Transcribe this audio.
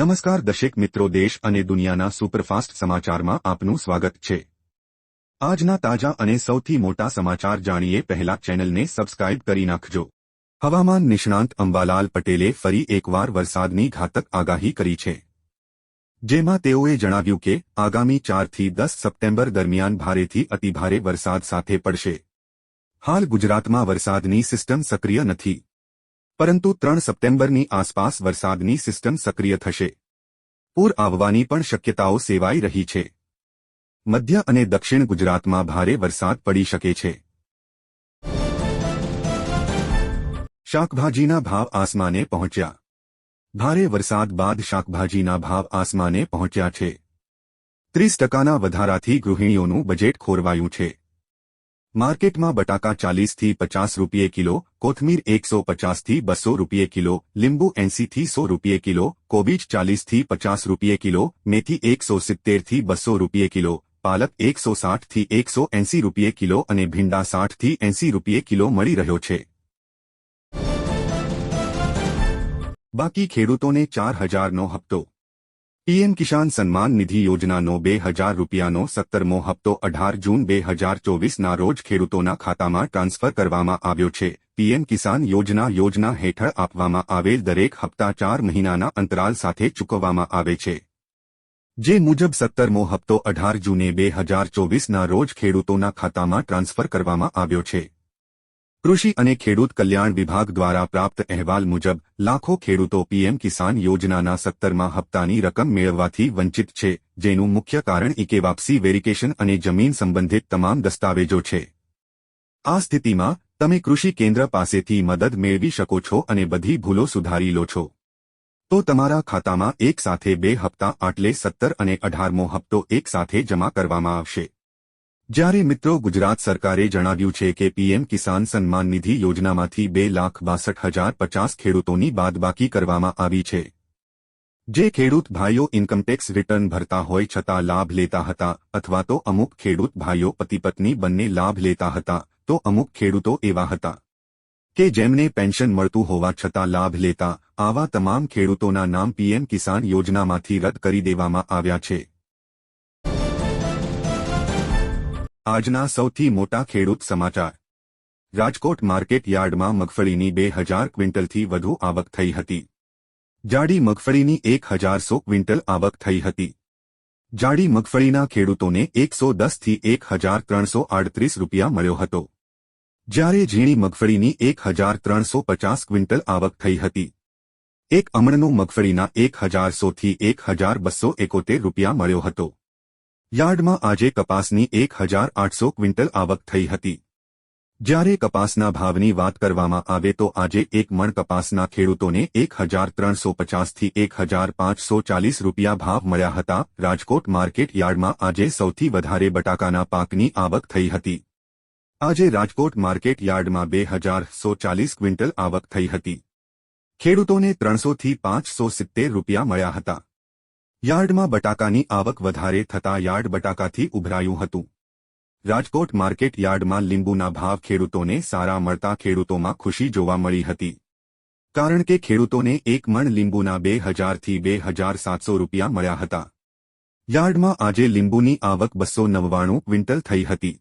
નમસ્કાર દર્શક મિત્રો, દેશ અને દુનિયાના સુપરફાસ્ટ સમાચારમાં આપનું સ્વાગત છે. આજના તાજા અને સૌથી મોટા સમાચાર જાણીએ પહેલા ચેનલને સબસ્ક્રાઇબ કરી નાખજો. હવામાન નિષ્ણાંત અંબાલાલ પટેલે ફરી એકવાર વરસાદની ઘાતક આગાહી કરી છે. જેમાં તેઓએ જણાવ્યું કે, આગામી ચારથી દસ સપ્ટેમ્બર દરમિયાન ભારેથી અતિભારે વરસાદ સાથે પડશે. હાલ ગુજરાતમાં વરસાદની સિસ્ટમ સક્રિય નથી. પરંતુ ત્રણ સપ્ટેમ્બરની આસપાસ વરસાદની સિસ્ટમ સક્રિય થશે. પૂર આવવાની પણ શક્યતાઓ સેવાઈ રહી છે. મધ્ય અને દક્ષિણ ગુજરાતમાં ભારે વરસાદ પડી શકે છે. શાકભાજીના ભાવ આસમાને પહોંચ્યા. ભારે વરસાદ બાદ શાકભાજીના ભાવ આસમાને પહોંચ્યા છે. ત્રીસ ટકાના વધારાથી ગૃહિણીઓનું બજેટ ખોરવાયું છે. માર્કેટમાં બટાકા ચાલીસથી પચાસ રૂપિયે કિલો, કોથમીર એકસો પચાસથી બસો રૂપિયે કિલો, લીંબુ એંસીથી સો રૂપિયે કિલો, કોબીજ ચાલીસથી પચાસ રૂપિયે કિલો, મેથી એકસો સિત્તેરથી બસો રૂપિયે કિલો, પાલક એકસો સાઠથી એકસો એંસી રૂપિયે કિલો અને ભીંડા સાઠથી એંસી રૂપિયે કિલો મળી રહ્યો છે. બાકી ખેડૂતોને ચાર હજારનો હપ્તો. પીએમ કિસાન સન્માન નિધિ યોજનાનો બે હજાર રૂપિયાનો સત્તરમો હપ્તો અઢાર જૂન બે હજાર ચોવીસના રોજ ખેડૂતોના ખાતામાં ટ્રાન્સફર કરવામાં આવ્યો છે. પીએમ કિસાન યોજના યોજના હેઠળ આપવામાં આવેલ દરેક હપ્તા ચાર મહિનાના અંતરાલ સાથે ચૂકવવામાં આવે છે. જે મુજબ સત્તરમો હપ્તો અઢાર જૂને બે હજાર ચોવીસના રોજ ખેડૂતોના ખાતામાં ટ્રાન્સફર કરવામાં આવ્યો છે. કૃષિ અને ખેડૂત કલ્યાણ વિભાગ દ્વારા પ્રાપ્ત અહેવાલ મુજબ, લાખો ખેડૂતો પીએમ કિસાન યોજનાના સત્તરમાં હપ્તાની રકમ મેળવવાથી વંચિત છે, જેનું મુખ્ય કારણ ઇકે વાપસી, વેરિકેશન અને જમીન સંબંધિત તમામ દસ્તાવેજો છે. આ સ્થિતિમાં, તમે કૃષિ કેન્દ્ર પાસેથી મદદ મેળવી શકો છો અને બધી ભૂલો સુધારી લો છો. તો તમારા ખાતામાં એક સાથે બે હપ્તા આટલે સત્તર અને અઢારમો હપ્તો એક સાથે જમા કરવામાં આવશે. જ્યારે મિત્રો ગુજરાત સરકારે જણાવ્યું છે કે પીએમ કિસાન સન્માન નિધિ યોજનામાંથી બે લાખ બાસઠ હજાર પચાસ ખેડૂતોની બાદબાકી કરવામાં આવી છે. જે ખેડૂત ભાઈઓ ઇન્કમટેક્સ રિટર્ન ભરતા હોય છતાં લાભ લેતા હતા અથવા તો અમુક ખેડૂત ભાઈઓ પતિ પત્ની બંને લાભ લેતા હતા, તો અમુક ખેડૂતો એવા હતા કે જેમને પેન્શન મળતું હોવા છતાં લાભ લેતા આવા તમામ ખેડૂતોના નામ પીએમ કિસાન યોજનામાંથી રદ કરી દેવામાં આવ્યા છે. આજના સૌથી મોટા ખેડૂત સમાચાર. રાજકોટ માર્કેટ યાર્ડમાં મગફળીની બે હજાર ક્વિન્ટલથી વધુ આવક થઈ હતી. જાડી મગફળીની એક હજારસો ક્વિન્ટલ આવક થઈ હતી. જાડી મગફળીના ખેડૂતોને એકસો દસથી એક હજાર ત્રણસો આડત્રીસ રૂપિયા મળ્યો હતો. જ્યારે ઝીણી મગફળીની એક હજાર ત્રણસો પચાસ ક્વિન્ટલ આવક થઈ હતી. એક અમણનું મગફળીના એક હજારસોથી એક હજાર બસો એકોતેર રૂપિયા મળ્યો હતો. યાર્ડમાં આજે કપાસની એક હજાર આઠસો ક્વિન્ટલ આવક થઈ હતી. જ્યારે કપાસના ભાવની વાત કરવામાં આવે તો આજે એક મણ કપાસના ખેડૂતોને એક હજાર ત્રણસો પચાસથી એક હજાર પાંચસો ચાલીસ રૂપિયા ભાવ મળ્યા હતા. રાજકોટ માર્કેટ યાર્ડમાં આજે સૌથી વધારે બટાકાના પાકની આવક થઈ હતી. આજે રાજકોટ માર્કેટ યાર્ડમાં બે હજાર સો ચાલીસ ક્વિન્ટલ આવક થઈ હતી. ખેડૂતોને ત્રણસોથી પાંચસો સિત્તેર રૂપિયા મળ્યા હતા. યાર્ડમાં બટાકાની આવક વધારે થતાં યાર્ડ બટાકાથી ઉભરાયું હતું. રાજકોટ માર્કેટ યાર્ડમાં લીંબુના ભાવ ખેડૂતોને સારા મળતા ખેડૂતોમાં ખુશી જોવા મળી હતી. કારણ કે ખેડૂતોને એક મણ લીંબુના બે હજારથી બે હજાર સાતસો રૂપિયા મળ્યા હતા. યાર્ડમાં આજે લીંબુની આવક બસો નવ્વાણું ક્વિન્ટલ થઈ હતી.